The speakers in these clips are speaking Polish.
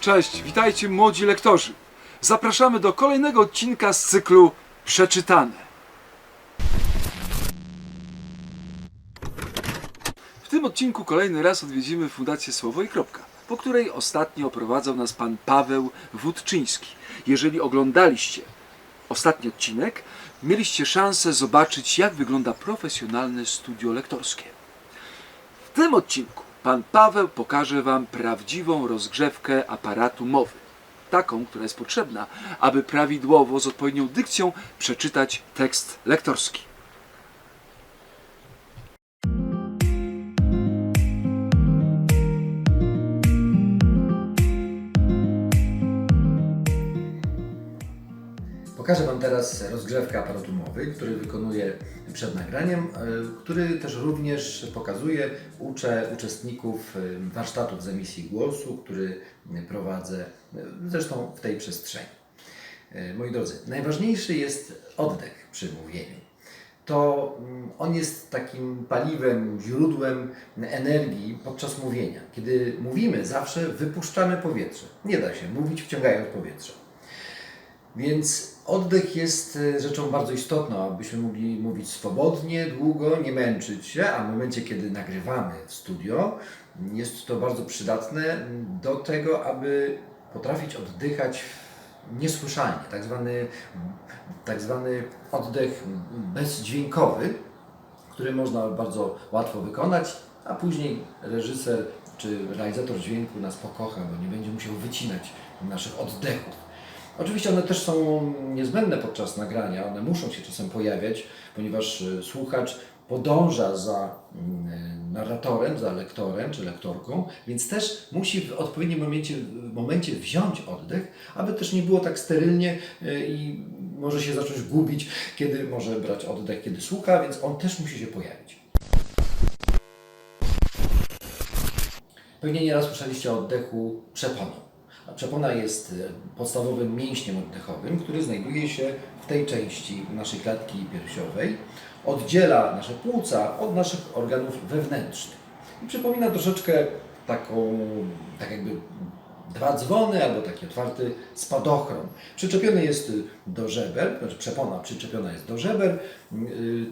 Cześć, witajcie młodzi lektorzy. Zapraszamy do kolejnego odcinka z cyklu Przeczytane. Tym odcinku kolejny raz odwiedzimy Fundację Słowo i Kropka, po której ostatnio oprowadzał nas pan Paweł Wódczyński. Jeżeli oglądaliście ostatni odcinek, mieliście szansę zobaczyć, jak wygląda profesjonalne studio lektorskie. W tym odcinku pan Paweł pokaże wam prawdziwą rozgrzewkę aparatu mowy. Taką, która jest potrzebna, aby prawidłowo, z odpowiednią dykcją przeczytać tekst lektorski. Pokażę Wam teraz rozgrzewkę aparatu mowy, który wykonuję przed nagraniem, e, który też również pokazuje, uczę uczestników e, warsztatów z emisji głosu, który prowadzę e, zresztą w tej przestrzeni. Moi drodzy, najważniejszy jest oddech przy mówieniu. To mm, on jest takim paliwem, źródłem energii podczas mówienia. Kiedy mówimy, zawsze wypuszczamy powietrze. Nie da się mówić wciągając powietrze. Więc oddech jest e, rzeczą bardzo istotną, abyśmy mogli mówić swobodnie, długo, nie męczyć się, a w momencie, kiedy nagrywamy w studio, jest to bardzo przydatne do tego, aby potrafić oddychać niesłyszalnie, tak zwany, tak zwany oddech bezdźwiękowy, który można bardzo łatwo wykonać, a później reżyser czy realizator dźwięku nas pokocha, bo nie będzie musiał wycinać naszych oddechów. Oczywiście one też są niezbędne podczas nagrania, one muszą się czasem pojawiać, ponieważ e, słuchacz podąża za mm, narratorem, za lektorem czy lektorką, więc też musi w odpowiednim momencie, momencie wziąć oddech, aby też nie było tak sterylnie e, i może się zacząć gubić, kiedy może brać oddech, kiedy słucha, więc on też musi się pojawić. Pewnie nieraz słyszeliście o oddechu przeponą. A przepona jest e, podstawowym mięśniem oddechowym, który znajduje się w tej części naszej klatki piersiowej. Oddziela nasze płuca od naszych organów wewnętrznych. I przypomina troszeczkę taką, tak jakby dwa dzwony albo taki otwarty spadochron. Przyczepiony jest y, do żeber, znaczy przepona przyczepiona jest do żeber yy,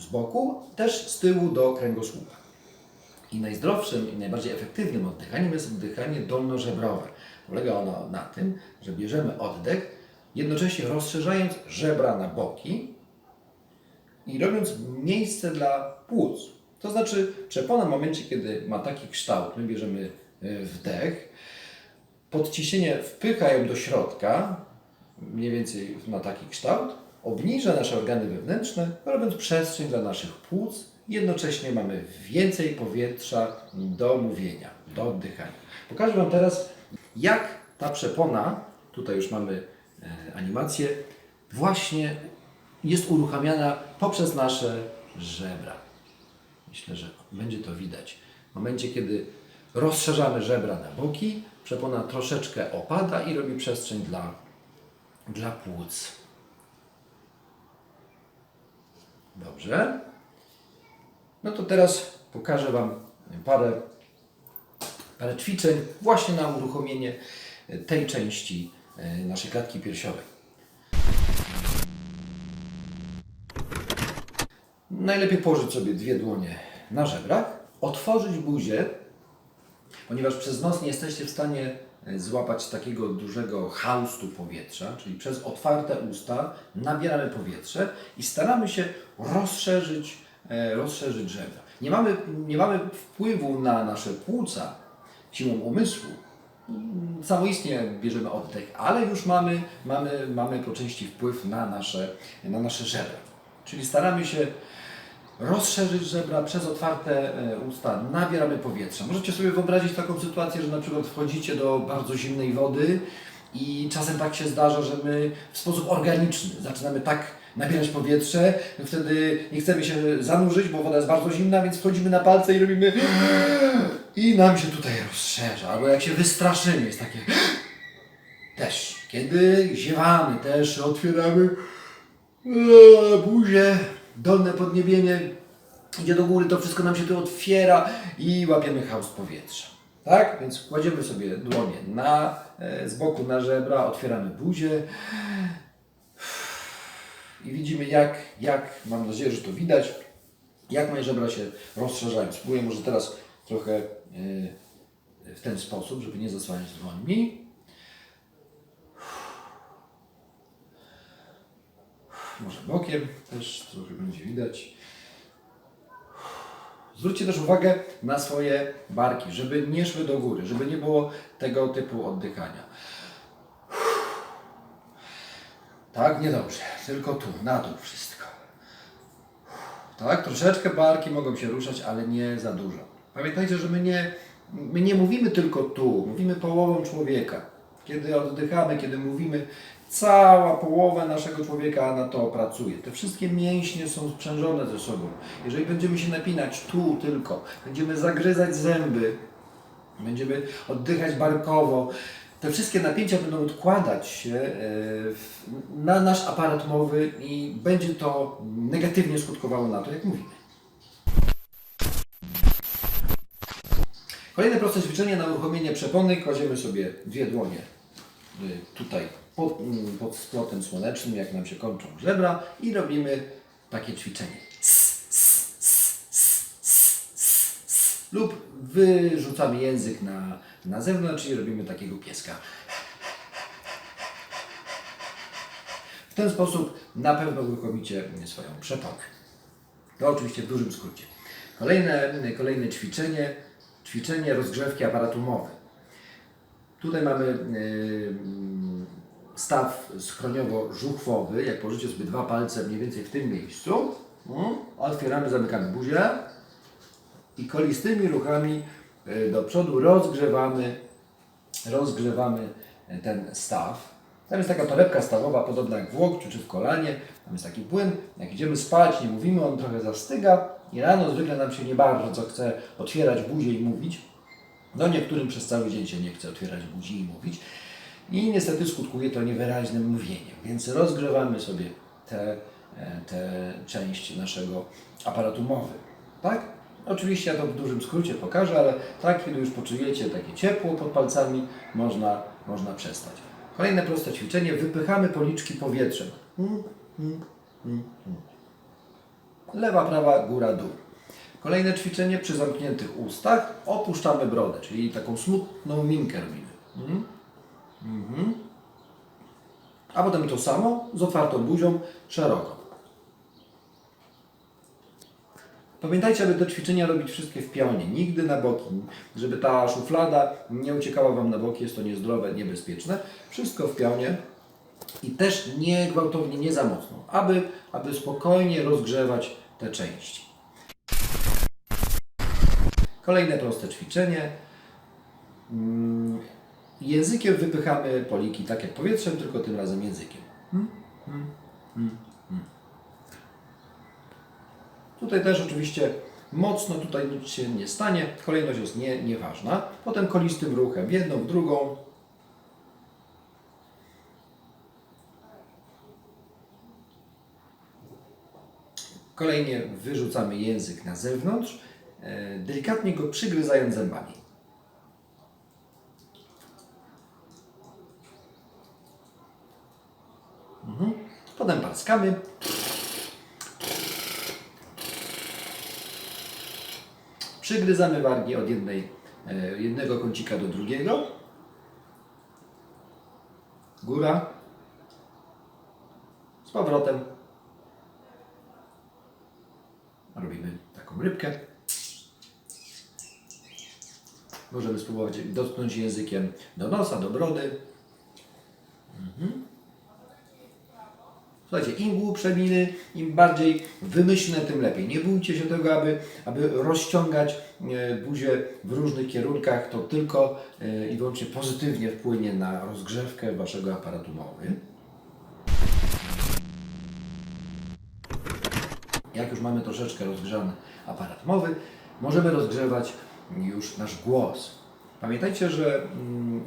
z boku, też z tyłu do kręgosłupa. I najzdrowszym i najbardziej efektywnym oddychaniem jest oddychanie dolnożebrowe. Polega ono na tym, że bierzemy oddech, jednocześnie rozszerzając żebra na boki i robiąc miejsce dla płuc. To znaczy, przepona w momencie, kiedy ma taki kształt, my bierzemy y, wdech, podciśnienie wpycha ją do środka, mniej więcej na taki kształt, obniża nasze organy wewnętrzne, robiąc przestrzeń dla naszych płuc. Jednocześnie mamy więcej powietrza do mówienia, do oddychania. Pokażę Wam teraz, jak ta przepona, tutaj już mamy e, animację, właśnie jest uruchamiana poprzez nasze żebra. Myślę, że będzie to widać. W momencie, kiedy rozszerzamy żebra na boki, przepona troszeczkę opada i robi przestrzeń dla, dla płuc. Dobrze. No to teraz pokażę Wam parę, parę ćwiczeń właśnie na uruchomienie tej części e, naszej klatki piersiowej. Najlepiej położyć sobie dwie dłonie na żebrach, otworzyć buzię, ponieważ przez nos nie jesteście w stanie e, złapać takiego dużego haustu powietrza, czyli przez otwarte usta nabieramy powietrze i staramy się rozszerzyć, e, rozszerzyć żebra. Nie mamy, nie mamy wpływu na nasze płuca siłą umysłu, samoistnie bierzemy oddech, ale już mamy, mamy, mamy po części wpływ na nasze, na nasze żebra. Czyli staramy się rozszerzyć żebra przez otwarte e, usta, nabieramy powietrza. Możecie sobie wyobrazić taką sytuację, że na przykład wchodzicie do bardzo zimnej wody i czasem tak się zdarza, że my w sposób organiczny zaczynamy tak nabierać powietrze, wtedy nie chcemy się zanurzyć, bo woda jest bardzo zimna, więc wchodzimy na palce i robimy i nam się tutaj rozszerza. Albo jak się wystraszymy, jest takie też. Kiedy ziewamy, też otwieramy eee, buzię, dolne podniebienie idzie do góry, to wszystko nam się tu otwiera i łapiemy chaos powietrza. Tak? Więc kładziemy sobie dłonie na, e, z boku na żebra, otwieramy buzię i widzimy jak, jak, mam nadzieję, że to widać, jak moje żebra się rozszerzają. Spróbuję może teraz trochę e, w ten sposób, żeby nie zasłaniać dłońmi. Może bokiem też trochę będzie widać. Zwróćcie też uwagę na swoje barki, żeby nie szły do góry, żeby nie było tego typu oddychania. Tak, niedobrze. Tylko tu, na dół wszystko. Tak, troszeczkę barki mogą się ruszać, ale nie za dużo. Pamiętajcie, że my nie, my nie mówimy tylko tu, mówimy połową człowieka. Kiedy oddychamy, kiedy mówimy, cała połowa naszego człowieka na to pracuje. Te wszystkie mięśnie są sprzężone ze sobą. Jeżeli będziemy się napinać tu tylko, będziemy zagryzać zęby, będziemy oddychać barkowo, te wszystkie napięcia będą odkładać się e, na nasz aparat mowy i będzie to negatywnie skutkowało na to, jak mówimy. Kolejne proste ćwiczenie na uruchomienie przepony. Kładziemy sobie dwie dłonie y, tutaj pod, mm, pod splotem słonecznym, jak nam się kończą żebra i robimy takie ćwiczenie. Lub wyrzucamy język na, na zewnątrz i robimy takiego pieska. W ten sposób na pewno uruchomicie swoją przeponę. To oczywiście w dużym skrócie. Kolejne, kolejne ćwiczenie, ćwiczenie rozgrzewki aparatu mowy. Tutaj mamy yy, staw skroniowo-żuchwowy. Jak położycie sobie dwa palce mniej więcej w tym miejscu, mm, otwieramy, zamykamy buzię i kolistymi ruchami yy, do przodu rozgrzewamy, rozgrzewamy yy, ten staw. Tam jest taka torebka stawowa, podobna jak w łokciu czy w kolanie. Tam jest taki płyn. Jak idziemy spać, nie mówimy, on trochę zastyga i rano zwykle nam się nie bardzo chce otwierać buzię i mówić. No niektórym przez cały dzień się nie chce otwierać buzi i mówić. I niestety skutkuje to niewyraźnym mówieniem. Więc rozgrzewamy sobie tę te, te część naszego aparatu mowy. Tak? Oczywiście ja to w dużym skrócie pokażę, ale tak, kiedy już poczujecie takie ciepło pod palcami, można, można przestać. Kolejne proste ćwiczenie. Wypychamy policzki powietrzem. Mm, mm, mm. Lewa, prawa, góra, dół. Kolejne ćwiczenie przy zamkniętych ustach opuszczamy brodę, czyli taką smutną minkę robimy. Mhm. Mhm. A potem to samo z otwartą buzią szeroko. Pamiętajcie, aby te ćwiczenia robić wszystkie w pionie, nigdy na boki, żeby ta szuflada nie uciekała Wam na boki, jest to niezdrowe, niebezpieczne. Wszystko w pionie i też nie gwałtownie, nie za mocno, aby, aby spokojnie rozgrzewać te części. Kolejne proste ćwiczenie. Mm, Językiem wypychamy poliki tak jak powietrzem, tylko tym razem językiem. Hmm? Hmm? Hmm? Tutaj też oczywiście mocno tutaj nic się nie stanie. Kolejność jest nie, nieważna. Potem kolistym ruchem, w jedną, w drugą. Kolejnie wyrzucamy język na zewnątrz, e, delikatnie go przygryzając zębami. Mhm. Potem parskamy. Przygryzamy wargi od jednej, e, jednego kącika do drugiego. Góra. Z powrotem. Robimy taką rybkę. Możemy spróbować dotknąć językiem do nosa, do brody. Słuchajcie, im głupsze miny, im bardziej wymyślne, tym lepiej. Nie bójcie się tego, aby, aby rozciągać e, buzię w różnych kierunkach. To tylko e, i wyłącznie pozytywnie wpłynie na rozgrzewkę Waszego aparatu mowy. Jak już mamy troszeczkę rozgrzany aparat mowy, możemy rozgrzewać już nasz głos. Pamiętajcie, że mm,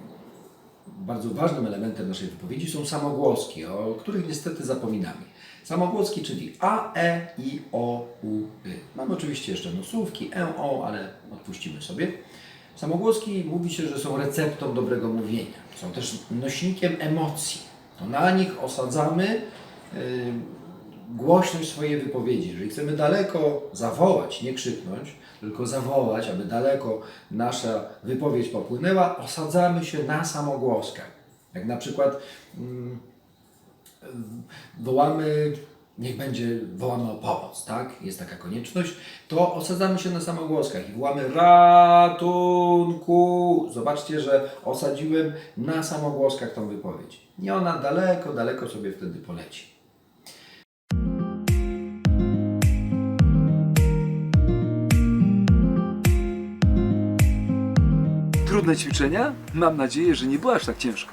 bardzo ważnym elementem naszej wypowiedzi są samogłoski, o których niestety zapominamy. Samogłoski, czyli A, E, I, O, U, Y. Mamy oczywiście jeszcze nosówki, E, O, ale odpuścimy sobie. Samogłoski mówi się, że są receptą dobrego mówienia. Są też nośnikiem emocji. To na nich osadzamy yy, głośność swojej wypowiedzi. Jeżeli chcemy daleko zawołać, nie krzyknąć, tylko zawołać, aby daleko nasza wypowiedź popłynęła, osadzamy się na samogłoskach. Jak na przykład mm, wołamy, niech będzie, wołamy o pomoc, tak? Jest taka konieczność, to osadzamy się na samogłoskach i wołamy ratunku. Zobaczcie, że osadziłem na samogłoskach tą wypowiedź. Nie ona daleko, daleko sobie wtedy poleci. Trudne ćwiczenia? Mam nadzieję, że nie było aż tak ciężko.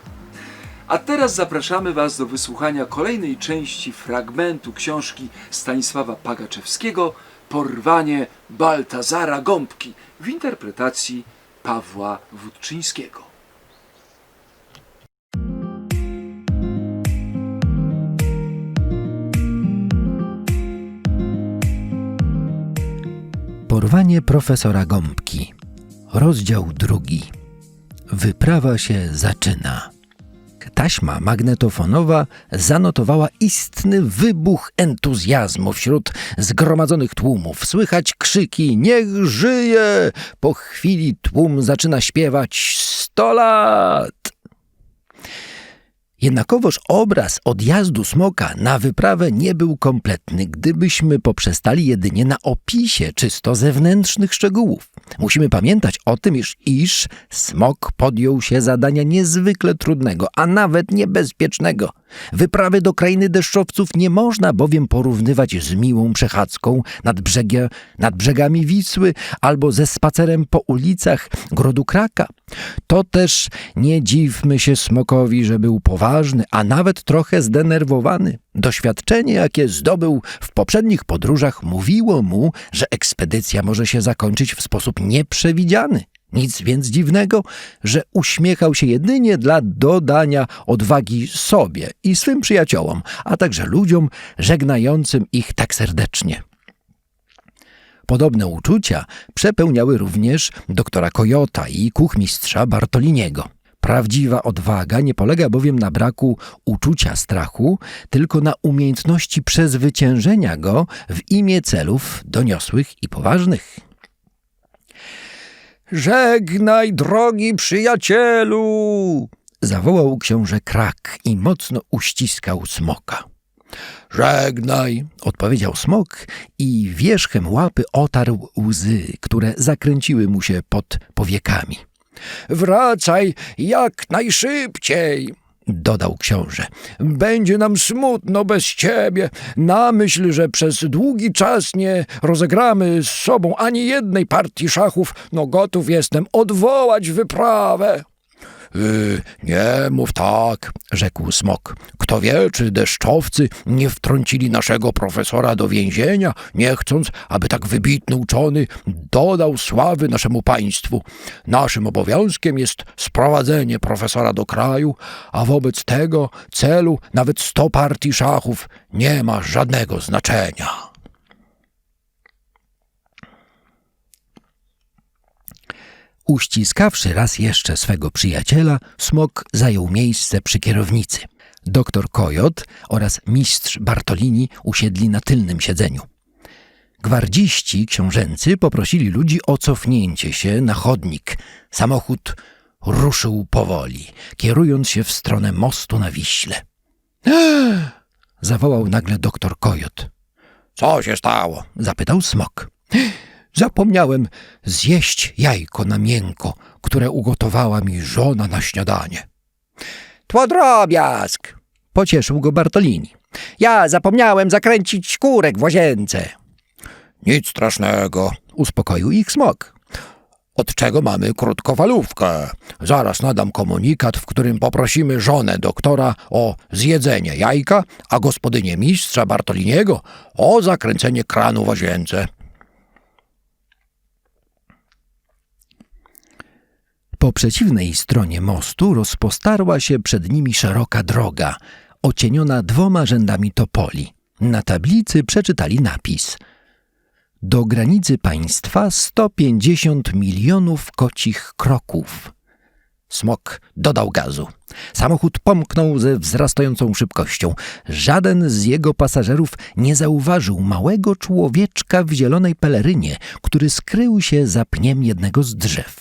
A teraz zapraszamy Was do wysłuchania kolejnej części fragmentu książki Stanisława Pagaczewskiego Porwanie Baltazara Gąbki w interpretacji Pawła Wódczyńskiego. Porwanie profesora Gąbki. Rozdział drugi. Wyprawa się zaczyna. Taśma magnetofonowa zanotowała istny wybuch entuzjazmu wśród zgromadzonych tłumów. Słychać krzyki: Niech żyje! Po chwili tłum zaczyna śpiewać: Sto lat! Jednakowoż obraz odjazdu smoka na wyprawę nie był kompletny, gdybyśmy poprzestali jedynie na opisie czysto zewnętrznych szczegółów. Musimy pamiętać o tym, iż, iż smok podjął się zadania niezwykle trudnego, a nawet niebezpiecznego. Wyprawy do krainy deszczowców nie można bowiem porównywać z miłą przechadzką nad, brzegie, nad brzegami Wisły albo ze spacerem po ulicach Grodu Kraka. To też nie dziwmy się smokowi, że był poważny, a nawet trochę zdenerwowany. Doświadczenie, jakie zdobył w poprzednich podróżach, mówiło mu, że ekspedycja może się zakończyć w sposób nieprzewidziany. Nic więc dziwnego, że uśmiechał się jedynie dla dodania odwagi sobie i swym przyjaciołom, a także ludziom żegnającym ich tak serdecznie. Podobne uczucia przepełniały również doktora Kojota i kuchmistrza Bartoliniego. Prawdziwa odwaga nie polega bowiem na braku uczucia strachu, tylko na umiejętności przezwyciężenia go w imię celów doniosłych i poważnych. Żegnaj, drogi przyjacielu! zawołał książę Krak i mocno uściskał smoka. Żegnaj, odpowiedział smok i wierzchem łapy otarł łzy, które zakręciły mu się pod powiekami. Wracaj jak najszybciej, dodał książę. Będzie nam smutno bez ciebie. Na myśl, że przez długi czas nie rozegramy z sobą ani jednej partii szachów, no gotów jestem odwołać wyprawę. Yy, nie mów tak, rzekł smok. Kto wie, czy deszczowcy nie wtrącili naszego profesora do więzienia, nie chcąc, aby tak wybitny uczony dodał sławy naszemu państwu. Naszym obowiązkiem jest sprowadzenie profesora do kraju, a wobec tego celu nawet sto partii szachów nie ma żadnego znaczenia. Uściskawszy raz jeszcze swego przyjaciela, smok zajął miejsce przy kierownicy. Doktor Kojot oraz mistrz Bartolini usiedli na tylnym siedzeniu. Gwardziści książęcy poprosili ludzi o cofnięcie się na chodnik. Samochód ruszył powoli, kierując się w stronę mostu na Wiśle. Zawołał nagle doktor Kojot. Co się stało? zapytał smok. Zapomniałem zjeść jajko na miękko, które ugotowała mi żona na śniadanie. To drobiazg, pocieszył go Bartolini. Ja zapomniałem zakręcić kurek w łazience. Nic strasznego, uspokoił ich smok. Od czego mamy krótkofalówkę. Zaraz nadam komunikat, w którym poprosimy żonę doktora o zjedzenie jajka, a gospodynię mistrza Bartoliniego o zakręcenie kranu w łazience. Po przeciwnej stronie mostu rozpostarła się przed nimi szeroka droga, ocieniona dwoma rzędami topoli. Na tablicy przeczytali napis – do granicy państwa 150 milionów kocich kroków. Smok dodał gazu. Samochód pomknął ze wzrastającą szybkością. Żaden z jego pasażerów nie zauważył małego człowieczka w zielonej pelerynie, który skrył się za pniem jednego z drzew.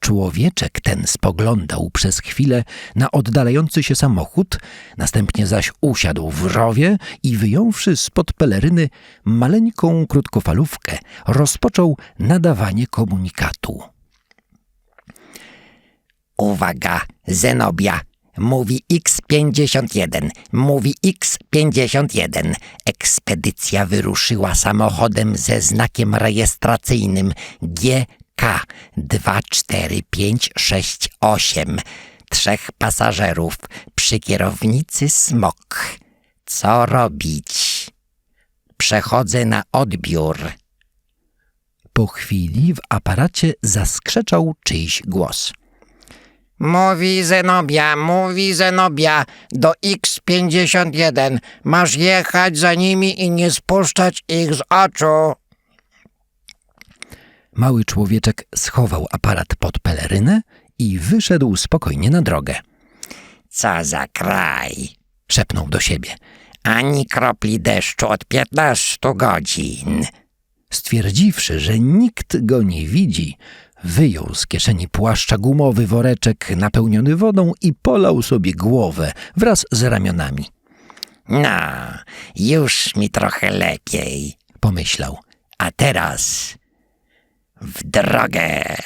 Człowieczek ten spoglądał przez chwilę na oddalający się samochód, następnie zaś usiadł w rowie i wyjąwszy spod peleryny maleńką krótkofalówkę, rozpoczął nadawanie komunikatu. Uwaga, Zenobia. Mówi X51, mówi X51. Ekspedycja wyruszyła samochodem ze znakiem rejestracyjnym GK 24568. Trzech pasażerów przy kierownicy smok. Co robić? Przechodzę na odbiór. Po chwili w aparacie zaskrzeczał czyjś głos. Mówi Zenobia, mówi Zenobia, do X51. Masz jechać za nimi i nie spuszczać ich z oczu. Mały człowieczek schował aparat pod pelerynę i wyszedł spokojnie na drogę. Co za kraj. Szepnął do siebie. Ani kropli deszczu od 15 godzin. Stwierdziwszy, że nikt go nie widzi, wyjął z kieszeni płaszcza gumowy woreczek napełniony wodą i polał sobie głowę wraz z ramionami. No, już mi trochę lepiej. Pomyślał. A teraz w drogę.